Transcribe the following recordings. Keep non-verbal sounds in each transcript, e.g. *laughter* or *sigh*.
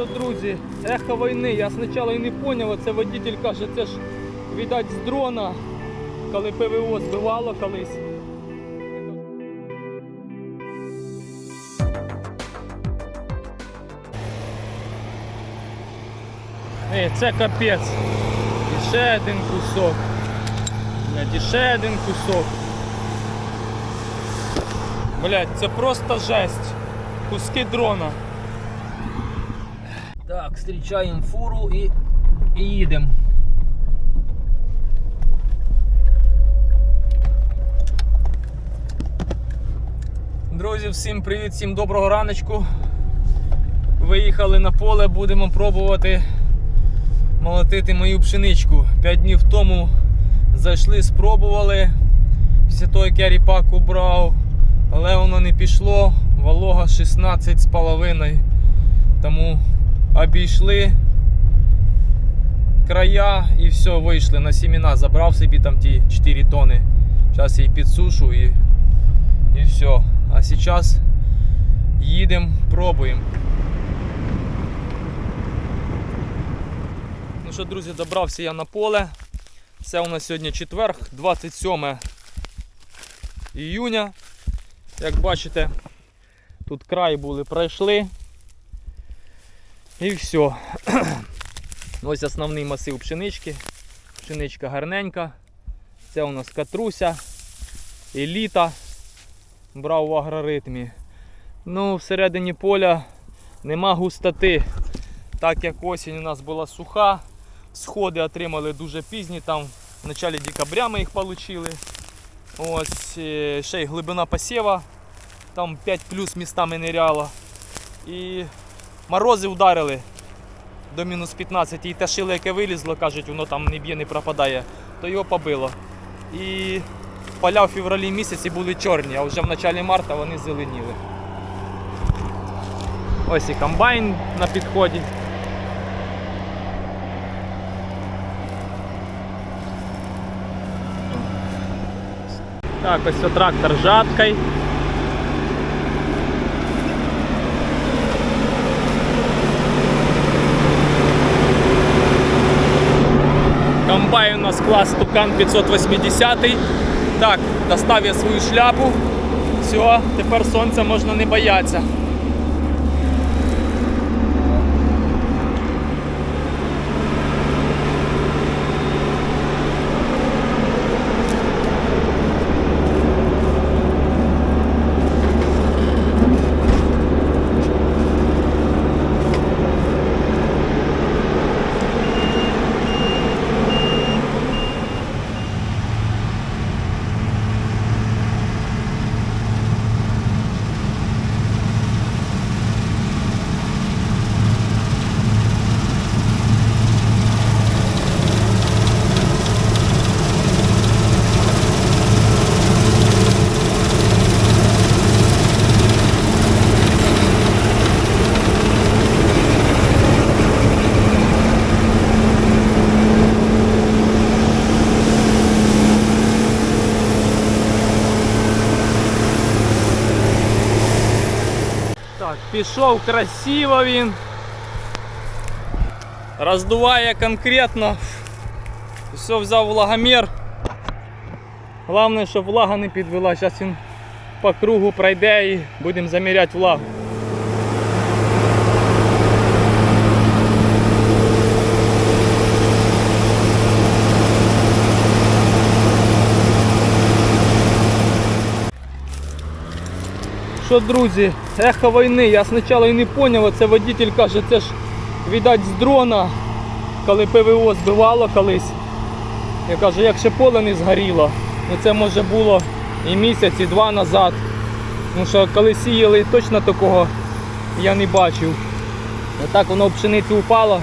Що, друзі, ехо війни. Я спочатку і не зрозумів, це водитель каже, це ж видать з дрона, коли ПВО збивало колись. Ей, це капець. І ще один кусок. Блядь, ще один кусок. Блядь, це просто жесть. Куски дрона. Так, зустрічаємо фуру і, і їдемо. Друзі, всім привіт, всім доброго раночку. Виїхали на поле, будемо пробувати молотити мою пшеничку. П'ять днів тому зайшли, спробували. Після того, як я ріпак убрав, але воно не пішло. Волога 16,5. Тому обійшли края і все, вийшли на сіміна. Забрав собі там ті 4 тони. Зараз її підсушу і, і все. А зараз їдемо, пробуємо. Ну що, друзі, добрався я на поле. Це у нас сьогодні четверг, 27 іюня. Як бачите, тут край були, пройшли. І все. *clears throat* Ось основний масив пшенички. Пшеничка гарненька. Це у нас катруся, еліта. Брав в агроритмі. Ну, всередині поля нема густоти. Так як осінь у нас була суха, сходи отримали дуже пізні, там в началі декабря ми їх отримали. Ось е, ще й глибина посіва, там 5 плюс містами ниряло. І морози вдарили до мінус 15 і те шило, яке вилізло, кажуть, воно там не б'є, не пропадає, то його побило. І поля в февралі місяці були чорні, а вже в началі марта вони зеленіли. Ось і комбайн на підході. Так, ось трактор з жаткою. Комбайн у нас клас Тукан 580. Так, достав я свою шляпу. Все, тепер сонця можна не боятися. Так, пішов красиво він. Роздуває конкретно. Все взяв влагомір. Головне, щоб влага не підвела. Зараз він по кругу пройде і будемо заміряти влагу. Що, друзі, ехо війни. Я спочатку і не зрозумів, це водитель каже, це ж видать з дрона, коли ПВО збивало колись. Я кажу, як ще поле не згоріло. Ну це може було і місяць, і два назад. Тому що коли сіяли, точно такого я не бачив. А так воно в пшеницю впало,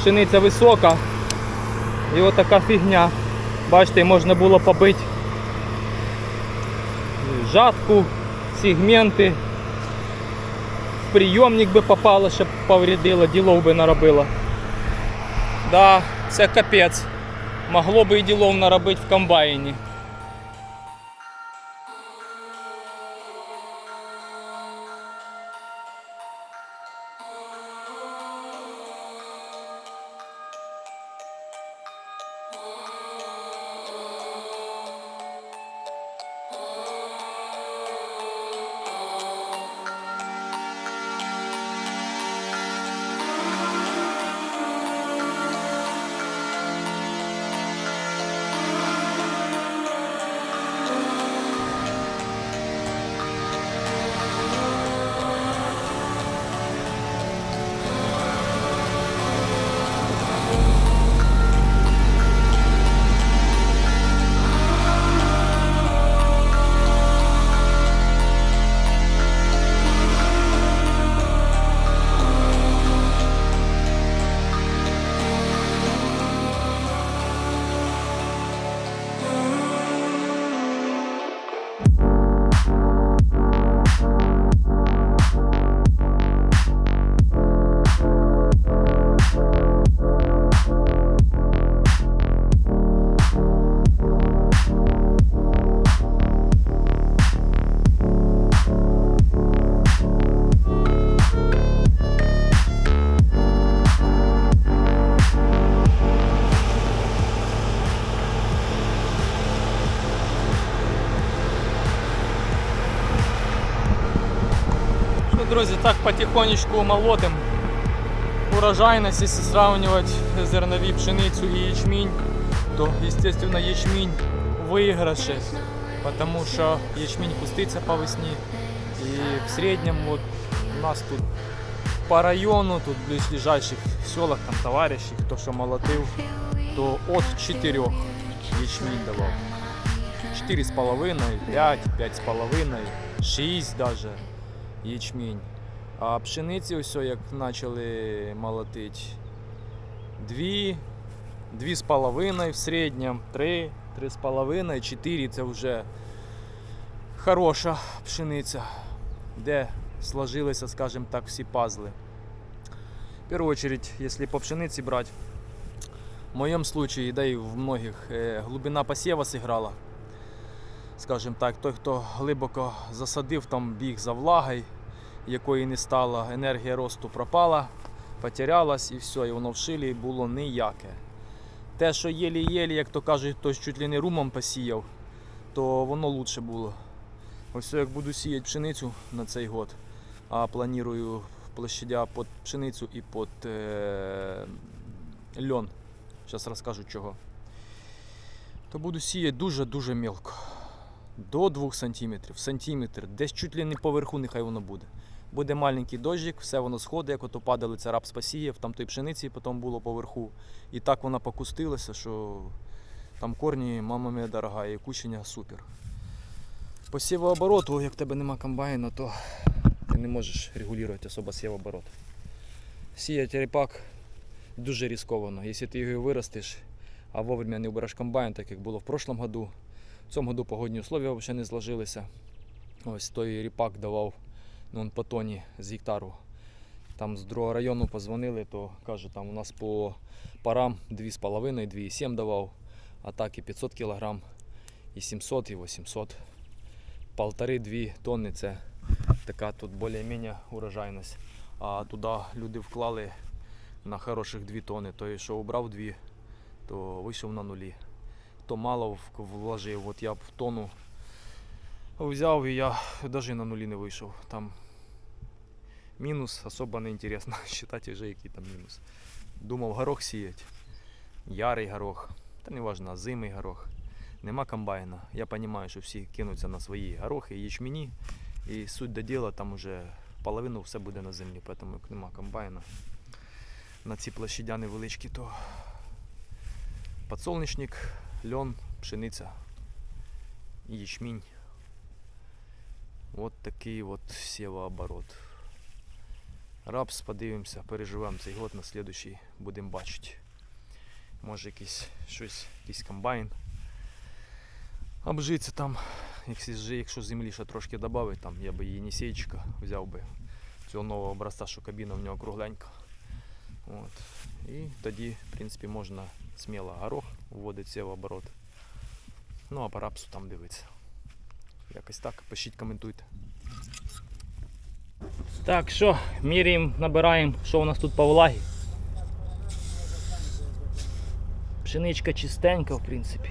пшениця висока. І отака фігня. Бачите, можна було побити жатку, сегменти. Прийомник би попало, щоб повредило, ділов би наробило. Да, це капець. Могло би і ділов наробити в комбайні. Ну, друзі, так потихонечку молотим. Урожайность, если сравнивать зернові пшеницю і ячмінь, то, естественно, ячмінь в выигрыше, потому что ячмінь пуститься по весні. И в среднем вот у нас тут по району, тут ближайших селах, там товарищи, хто що молотив, то от 4 ячмінь давав. 4,5, 5, 5,5, 6 даже ячмінь. А пшениці ось як почали молотити. 2, 2,5 в середньому, 3, 3,5, 4 це вже хороша пшениця, де сложилися, скажімо так, всі пазли. В першу очередь, если по пшениці брать, в моем случае, да и в многих, э, глубина посева сыграла. Скажімо так, той, хто глибоко засадив, там біг за влагою, якої не стало, енергія росту пропала, потерялась і все, і воно в шилі було ніяке. Те, що єлі-єлі, як то кажуть, хтось чуть ли не румом посіяв, то воно лучше було. Ось як буду сіяти пшеницю на цей год, а планую площадя під пшеницю і під е- льон. Зараз розкажу чого. То буду сіяти дуже-дуже мілко. До 2 см, сантиметр, десь чуть ли не поверху, нехай воно буде. Буде маленький дощик, все воно сходить, як ото падали, це рапс посіяв, там той пшениці потім було поверху. І так вона покустилася, що там корні, мама моя дорога, і кучення супер. Посівооборот, о, як в тебе нема комбайна, то ти не можеш регулювати особо сівооборот. Сіяти ріпак дуже ризиковано. Якщо ти його виростеш, а вовремя не вбереш комбайн, так як було в прошлом году. В цьому году погодні условия взагалі не зложилися. Ось той ріпак давав ну, по тоні з гектару. Там з другого району позвонили, то каже, там у нас по парам 2,5, 2,7 давав, а так і 500 кг, і 700, і 800. Полтори-дві тонни це така тут більш-менш урожайність. А туди люди вклали на хороших 2 тонни. Той, що обрав 2, то вийшов на нулі хто мало вложив. От я б в тонну взяв і я навіть на нулі не вийшов. Там мінус особо не інтересно *laughs* считати вже який там мінус. Думав горох сіять. Ярий горох, та не важно, зимий горох. Нема комбайна. Я розумію, що всі кинуться на свої горохи, ячмені. І суть до діла, там уже половину все буде на землі, тому як нема комбайна. На ці площадя невеличкі, то подсолнечник, льон, пшениця ячмінь. От такий от сівооборот. Рапс, подивимося, переживемо цей год, на слідуючий будемо бачити. Може якийсь щось, якийсь комбайн. Обжиться там, якщо, землі ще трошки додати, там я би її нісеєчка взяв би цього нового образця, що кабіна в нього кругленька. От. І тоді, в принципі, можна сміло горох вводиться в оборот. Ну а по рапсу там дивиться. Якось так, пишіть, коментуйте. Так, що, міряємо, набираємо, що у нас тут по влагі. Пшеничка чистенька, в принципі.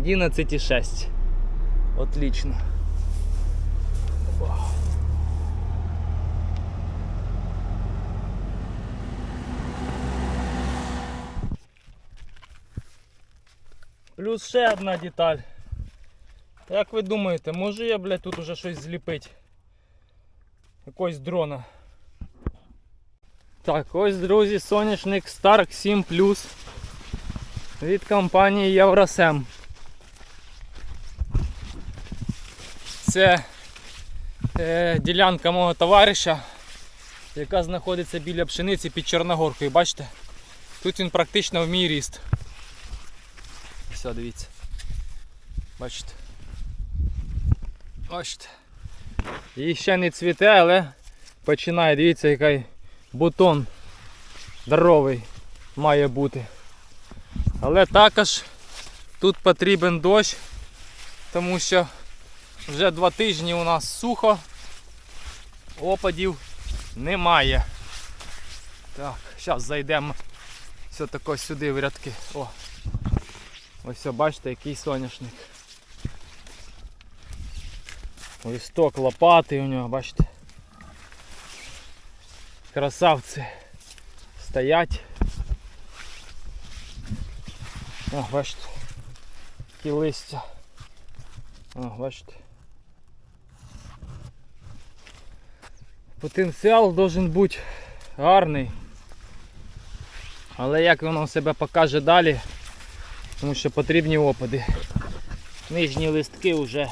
Одиннадцать и шесть. Отлично. Плюс ще одна деталь. Як ви думаєте, можу я, блядь, тут уже щось зліпити? Якогось дрона. Так, ось, друзі, соняшник Stark 7 Plus від компанії Євросем. Це е, ділянка мого товариша, яка знаходиться біля пшениці під Чорногоркою. Бачите? Тут він практично в мій ріст. Все, дивіться. Бачите? Бачите. І ще не цвіте, але починає, дивіться, який бутон здоровий має бути. Але також тут потрібен дощ, тому що Вже два тижні у нас сухо. Опадів немає. Так, зараз зайдемо все тако сюди в рядки. О. Ось бачите, який соняшник. Листок лопати у нього, бачите. Красавці стоять. О, бачите. Які листя. О, бачите. Потенціал должен бути гарний. Але як воно себе покаже далі, тому що потрібні опади. Нижні листки вже,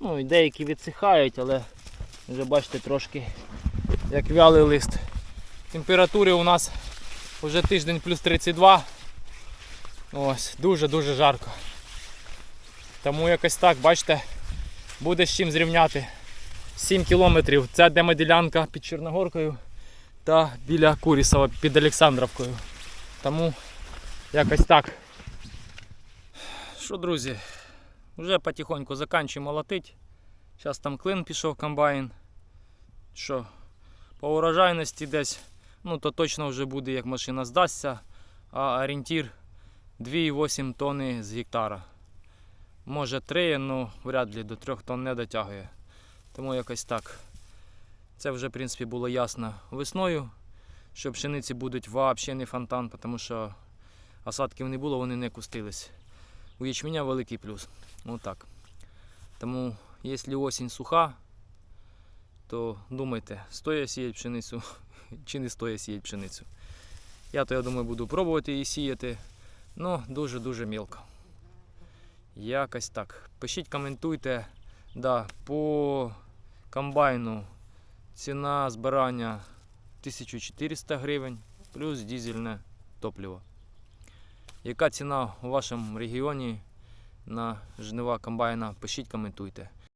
ну деякі відсихають, але вже бачите трошки як вялий лист. Температури у нас вже тиждень плюс 32. Ось, дуже-дуже жарко. Тому якось так, бачите, буде з чим зрівняти. 7 кілометрів. Це демоділянка під Чорногоркою та біля Курісова під Олександровкою. Тому якось так. Що, друзі, вже потихоньку заканчуємо молотить. Зараз там клин пішов комбайн. Що, по урожайності десь, ну то точно вже буде, як машина здасться, а орієнтір 2,8 тонни з гектара. Може 3, але вряд ли до 3 тонн не дотягує. Тому якось так. Це вже в принципі було ясно весною, що пшениці будуть взагалі не фонтан, тому що осадків не було, вони не кустились. У ячменя великий плюс. Отак. Тому, якщо осінь суха, то думайте, стоїть сіяти пшеницю *laughs* чи не стоїть сіяти пшеницю. Я то я думаю буду пробувати її сіяти, але дуже-дуже мілко. Якось так. Пишіть, коментуйте. Да, по комбайну ціна збирання 1400 гривень плюс дізельне топливо. Яка ціна у вашому регіоні на жнива комбайна? Пишіть, коментуйте.